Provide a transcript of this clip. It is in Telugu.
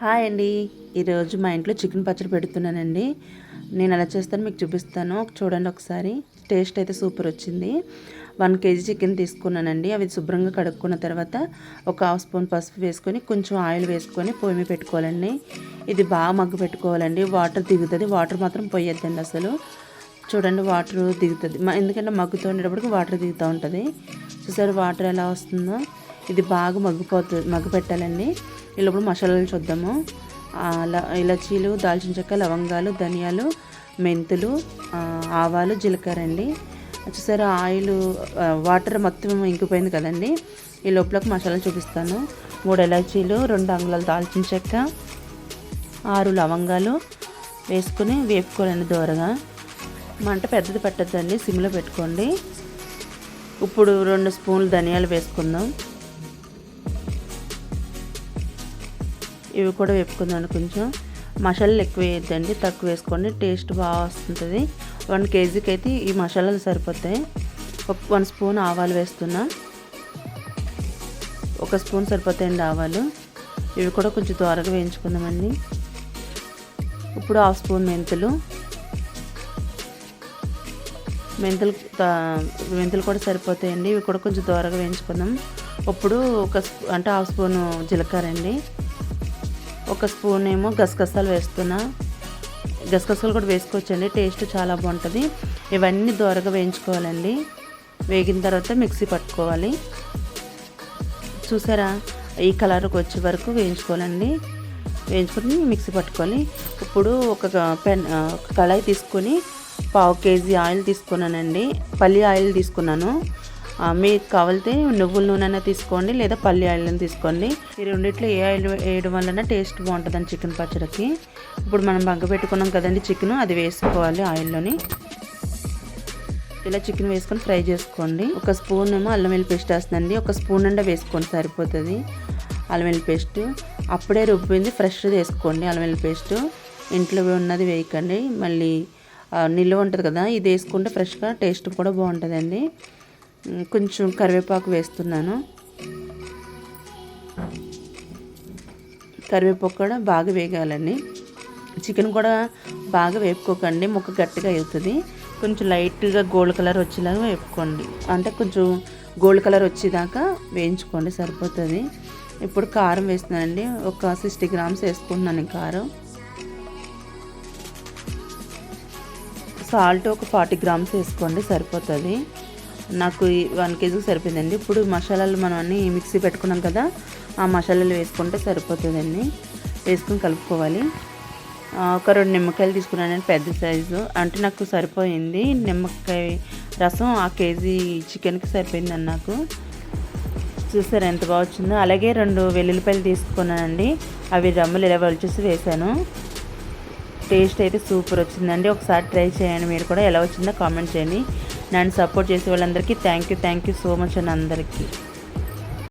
హాయ్ అండి. ఈరోజు మా ఇంట్లో చికెన్ పచ్చడి పెడుతున్నానండి. నేను ఎలా చేస్తాను మీకు చూపిస్తాను. చూడండి ఒకసారి. టేస్ట్ అయితే సూపర్ వచ్చింది. వన్ కేజీ చికెన్ తీసుకున్నానండి. అవి శుభ్రంగా కడుక్కున్న తర్వాత ఒక హాఫ్ స్పూన్ పసుపు వేసుకొని కొంచెం ఆయిల్ వేసుకొని పొయ్యి మీద పెట్టుకోవాలండి. ఇది బాగా మగ్గు పెట్టుకోవాలండి. వాటర్ దిగుతుంది. వాటర్ మాత్రం పోయొద్దండి అసలు. చూడండి వాటర్ దిగుతుంది. ఎందుకంటే మగ్గుతూ ఉండేటప్పటికి వాటర్ దిగుతూ ఉంటుంది. చూసారు వాటర్ ఎలా వస్తుందో? ఇది బాగా మగ్గిపోతుంది మగ్గు పెట్టాలండి. ఇప్పుడు మసాలాలు చూద్దాము. ఇలాచీలు దాల్చిన చెక్క లవంగాలు ధనియాలు మెంతులు ఆవాలు జీలకర్ర అండి. వచ్చేసరి ఆయిల్ వాటర్ మొత్తం ఇంకిపోయింది కదండి. ఈ లోపలకు మసాలా చూపిస్తాను. మూడు ఇలాచీలు రెండు అంగుళాలు దాల్చిన చెక్క ఆరు లవంగాలు వేసుకుని వేపుకోవాలండి దూరగా. మంట పెద్దది పెట్టద్దండి సిమ్లో పెట్టుకోండి. ఇప్పుడు రెండు స్పూన్లు ధనియాలు వేసుకుందాం. ఇవి కూడా వేపుకుందాం కొంచెం. మసాలాలు ఎక్కువ వేయద్దండి తక్కువ వేసుకోండి టేస్ట్ బాగా వస్తుంటుంది. వన్ కేజీకి అయితే ఈ మసాలాలు సరిపోతాయి. ఒక వన్ స్పూన్ ఆవాలు వేస్తున్నా. ఒక స్పూన్ సరిపోతాయండి ఆవాలు. ఇవి కూడా కొంచెం త్వరగా వేయించుకుందామండి. ఇప్పుడు హాఫ్ స్పూన్ మెంతులు. మెంతులు మెంతులు కూడా సరిపోతాయండి. ఇవి కూడా కొంచెం త్వరగా వేయించుకుందాం. ఇప్పుడు ఒక అంటే హాఫ్ స్పూన్ జీలకర్ర అండి. ఒక స్పూన్ ఏమో గసగసాలు వేస్తున్నా. గసగసాలు కూడా వేసుకోవచ్చండి టేస్ట్ చాలా బాగుంటుంది. ఇవన్నీ దోరగా వేయించుకోవాలండి. వేగిన తర్వాత మిక్సీ పట్టుకోవాలి. చూసారా? ఈ కలర్కి వచ్చే వరకు వేయించుకోవాలండి. వేయించుకొని మిక్సీ పట్టుకోవాలి ఇప్పుడు ఒక పెన్ ఒక కళాయి తీసుకొని పావు కేజీ ఆయిల్ తీసుకున్నానండి. పల్లి ఆయిల్ తీసుకున్నాను. మీకు కావాలితే నువ్వుల నూనె తీసుకోండి లేదా పల్లి ఆయిల్ తీసుకోండి. ఈ రెండిట్లో ఏ ఆయిల్ వేయడం వలన టేస్ట్ బాగుంటుందండి చికెన్ పచ్చడికి. ఇప్పుడు మనం బంక పెట్టుకున్నాం కదండి చికెన్ అది వేసుకోవాలి ఆయిల్లోని. ఇలా చికెన్ వేసుకొని ఫ్రై చేసుకోండి. ఒక స్పూన్ ఏమో అల్లం వెల్లి పేస్ట్ వేస్తుందండి. ఒక స్పూన్ అండా వేసుకోండి సరిపోతుంది అల్లం వెల్లి పేస్ట్. అప్పుడే రుబ్బింది ఫ్రెష్గా వేసుకోండి అల్లం వెల్లి పేస్ట్. ఇంట్లో ఉన్నది వేయకండి. మళ్ళీ నిల్వ ఉంటుంది కదా ఇది వేసుకుంటే ఫ్రెష్గా టేస్ట్ కూడా బాగుంటుందండి. కొంచెం కరివేపాకు వేస్తున్నాను. కరివేపాకు కూడా బాగా వేగాలండి. చికెన్ కూడా బాగా వేపుకోకండి ముక్క గట్టిగా అవుతుంది. కొంచెం లైట్గా గోల్డ్ కలర్ వచ్చేలాగా వేపుకోండి. అంటే కొంచెం గోల్డ్ కలర్ వచ్చేదాకా వేయించుకోండి సరిపోతుంది. ఇప్పుడు కారం వేస్తున్నానండి. ఒక సిక్స్టీ గ్రామ్స్ వేసుకుంటున్నాను కారం. సాల్ట్ ఒక ఫార్టీ గ్రామ్స్ వేసుకోండి సరిపోతుంది. నాకు వన్ కేజీకి సరిపోయిందండి. ఇప్పుడు మసాలాలు మనం అన్నీ మిక్సీ పెట్టుకున్నాం కదా ఆ మసాలాలు వేసుకుంటే సరిపోతుందండి. వేసుకుని కలుపుకోవాలి. ఒక రెండు నిమ్మకాయలు తీసుకున్నాను పెద్ద సైజు. అంటే నాకు సరిపోయింది. నిమ్మకాయ రసం ఆ కేజీ చికెన్కి సరిపోయిందండి నాకు. చూసారు ఎంత బాగా వచ్చిందో. అలాగే రెండు వెల్లుల్లిపాయలు తీసుకున్నానండి. అవి రమ్మలు ఇలా వలిచేసి వేసాను టేస్ట్ అయితే సూపర్ వచ్చిందండి. ఒకసారి ట్రై చేయండి. మీరు కూడా ఎలా వచ్చిందో కామెంట్ చేయండి. నన్ను సపోర్ట్ చేసే వాళ్ళందరికీ thank you thank you so much అని అందరికీ.